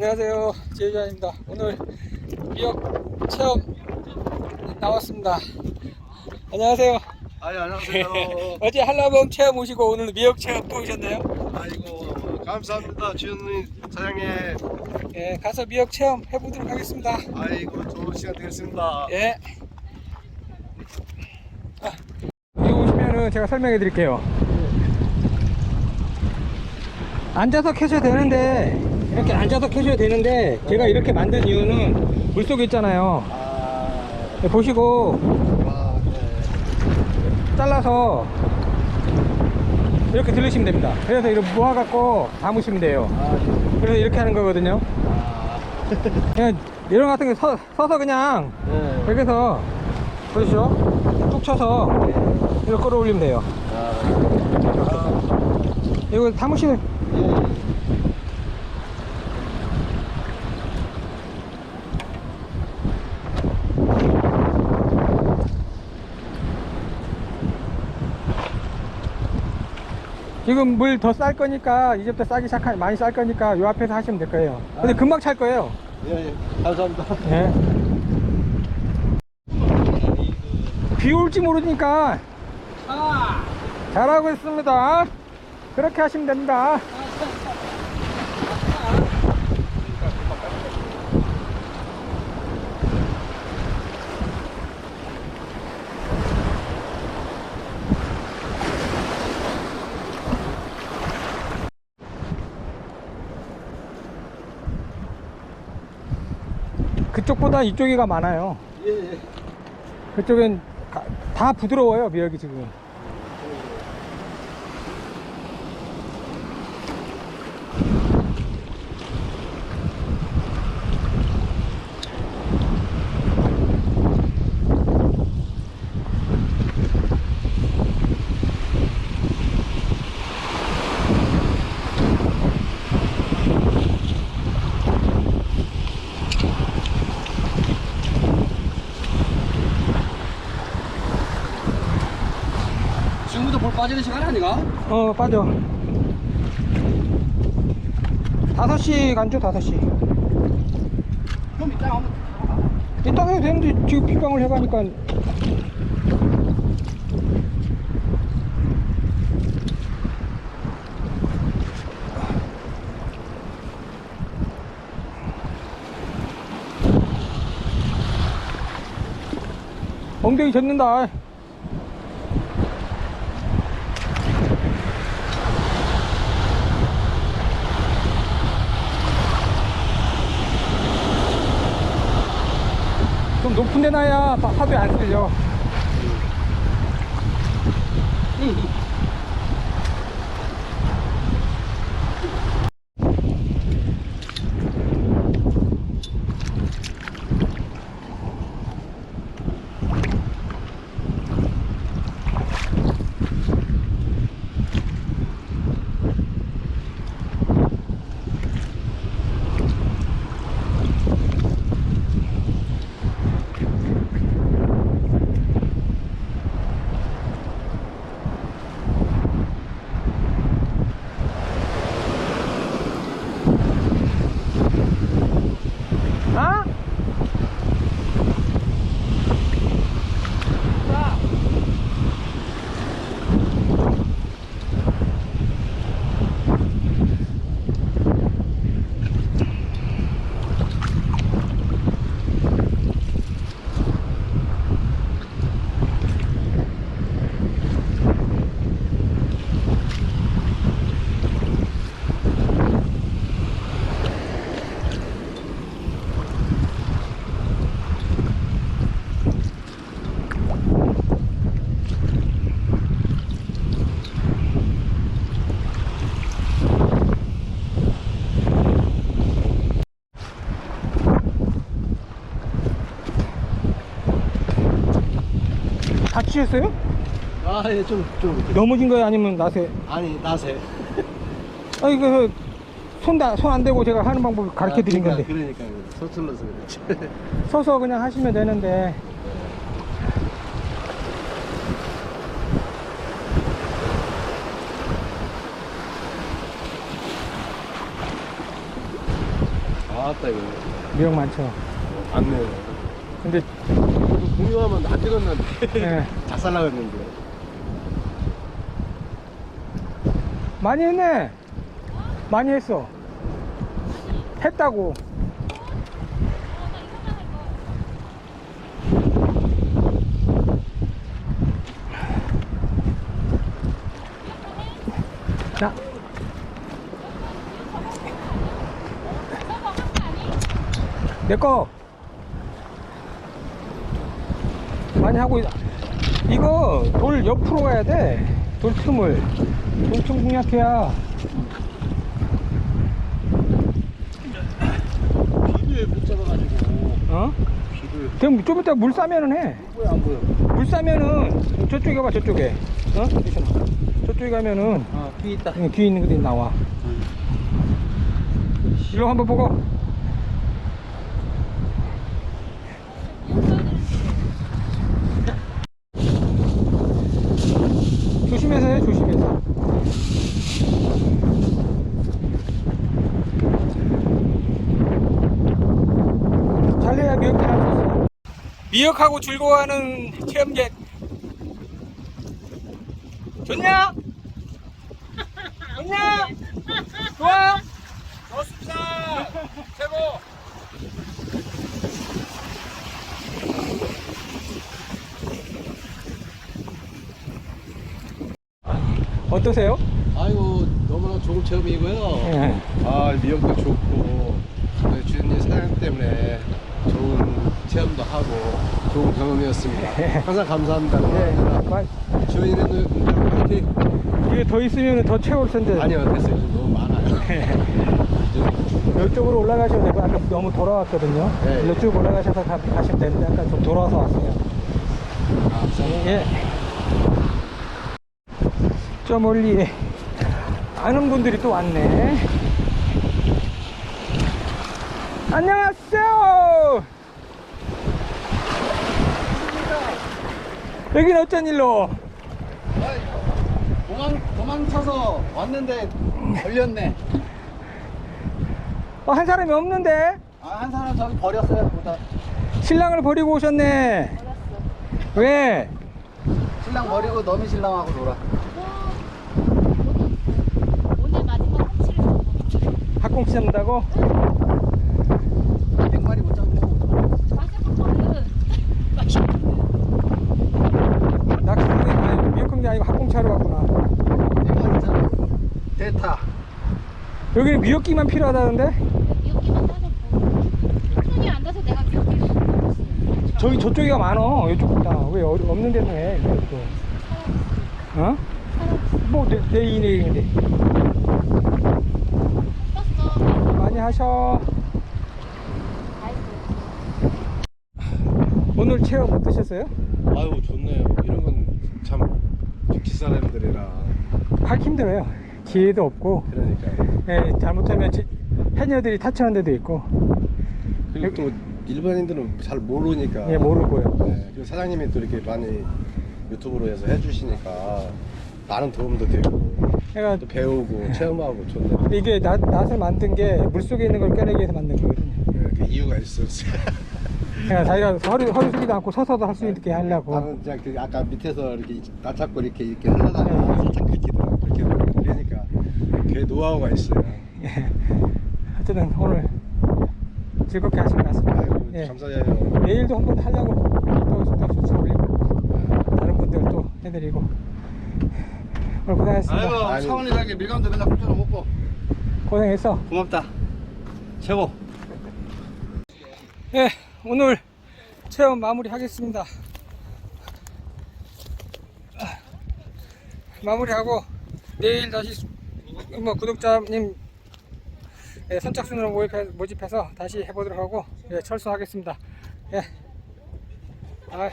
안녕하세요. 제이자입니다. 오늘 미역 체험 나왔습니다. 안녕하세요. 아유 안녕하세요. 어제 한라봉 체험 오시고 오늘 미역 체험 또 오셨네요. 아이고 감사합니다 주연님 사장님. 예, 가서 미역 체험 해보도록 하겠습니다. 아이고 좋은 시간 되겠습니다. 예. 아, 여기 오시면은 제가 설명해 드릴게요. 앉아서 캐셔야 되는데, 이렇게 앉아서 캐셔야 되는데, 제가 이렇게 만든 이유는 물 속에 있잖아요. 아, 보시고, 와, 네. 잘라서 이렇게 들으시면 됩니다. 그래서 이렇게 모아갖고 담으시면 돼요. 아, 그래서 이렇게 하는 거거든요. 아, 그냥 이런 거 같은 게 서, 서서 그냥 네. 여기서 보시죠? 툭 쳐서 이렇게 끌어올리면 돼요. 아, 이거 담으시는 지금 물 더 쌀 거니까 이제부터 싸기 시작하 많이 쌀 거니까 요 앞에서 하시면 될 거예요. 근데 아. 금방 찰 거예요. 예, 예. 감사합니다. 예. 비 올지 모르니까 잘하고 있습니다. 그렇게 하시면 됩니다. 그쪽보다 이쪽이가 많아요. 예, 예. 그쪽엔 가- 다 부드러워요 미역이 지금 지금부터 볼 빠지는 시간 아니가? 어 빠져. 5시 간죠 5시. 그럼 이따 한번 이따 해도 되는데 지금 비방을 해가니까. 엉덩이 젖는다 좀 높은 데 파- 파도에 안 쓸려 아? 다치셨어요? 아, 예, 좀, 좀. 넘어진 거예요? 아니면 나세? 아니, 나세. 아 이거 손손 안 대고 제가 하는 방법 가르쳐 드린 건데 그러니까, 서툴러서 그렇지. 서서 그냥 하시면 되는데 나왔다 이거. 미역 많죠. 안네. 근데 공유하면 안 찍었는데. 예, 작살 나갔는데. 많이 했네. 많이 했어. 했다고. 자. 내 거. 많이 하고 있... 이거 돌 옆으로 가야 돼. 돌 틈을. 돌틈 공략해야. 비를 못 잡아가지고. 어? 비를. 그럼 좀 이따 물 싸면은 해. 보여 안 보여? 물 싸면은 저쪽에 가봐 저쪽에. 어? 저쪽에 가면은 아, 비 있다. 응, 뒤에 있는 것들이 나와. 일로 한번 보고. 조심해서 해, 조심해서. 잘해야 있어. 미역하고 즐거워하는 체험객. 좋냐? 좋냐? 좋아? 좋습니다. 최고. 어떠세요? 아이고 너무나 좋은 체험이고요. 예. 아 미역도 좋고 네, 주인님 사장 때문에 좋은 체험도 하고 좋은 경험이었습니다. 항상 감사합니다. 예. 감사합니다. 주인님 파이팅. 이게 더 있으면 더 채울 텐데. 아니요 됐어요. 지금 너무 많아요. 이제 이쪽으로 올라가셔도 되고 아까 너무 돌아왔거든요. 네. 일로 쭉 올라가셔서 가, 가시면 되는데 아까 좀 돌아와서 왔어요. 감사합니다. 예. 저 멀리 아는 분들이 또 왔네. 안녕하세요. 여긴 어쩐 일로? 도망, 도망쳐서 왔는데 걸렸네. 어, 한 사람이 없는데 아, 한 사람 저기 버렸어요, 보다. 신랑을 버리고 오셨네. 왜? 신랑 버리고 너미 신랑하고 놀아. 오늘 마지막 학꽁치 잡는다고? 100마리 못 잡고. 마지막 거는 낚시꾼이 미역국이 아니고 학꽁치 하러 갔구나. 100마리 잡고. 대타. 여기는 미역기만 필요하다는데? 미역기만 따서 손이 안 닿아서 내가 미역기를 못 저기 저쪽이가 많어. 이쪽보다. 왜 어- 없는 데는 해? 또. 어? 뭐내 내 인생인데. 많이 하셔. 오늘 체험 어떠셨어요? 아유 좋네요. 이런 건참 뒷사람들이라 하기 힘들어요. 기회도 없고, 그러니까 예, 잘못하면 지- 해녀들이 타치하는 데도 있고, 그리고 또 일반인들은 잘 모르니까. 예, 모르고요. 네, 그리고 사장님이 또 이렇게 많이 유튜브로 해서 해주시니까 나는 도움도 되고 그러니까 또 배우고 체험하고 좋네요. 이게 낫, 낫을 만든 게 물속에 있는 걸 꺼내기 위해서 만든 거거든요. 네, 그 이유가 있었어요. 그러니까 자기가 허리, 허리 숙이도 않고 서서도 할 수 있게 하려고. 나는 그냥 그 아까 밑에서 이렇게 나 잡고 이렇게 이렇게 하려다가 살짝 긁히더라고. 그게 노하우가 있어요. 예. 어쨌든 오늘 즐겁게 하신 것 같습니다. 아이고 예. 감사해요. 내일도 한 번 하려고 또, 또 수치 올리고 다른 분들 또 해드리고 오늘 고생했습니다. 아이고, 아니. 사원이라게 밀감도 맨날 국자로 먹고. 고생했어. 고맙다. 최고. 예, 오늘 체험 마무리 하겠습니다. 아, 마무리하고 내일 다시 수- 뭐 구독자님 예, 선착순으로 모집해, 모집해 서 다시 해보도록 하고 예, 철수하겠습니다. 예. 아,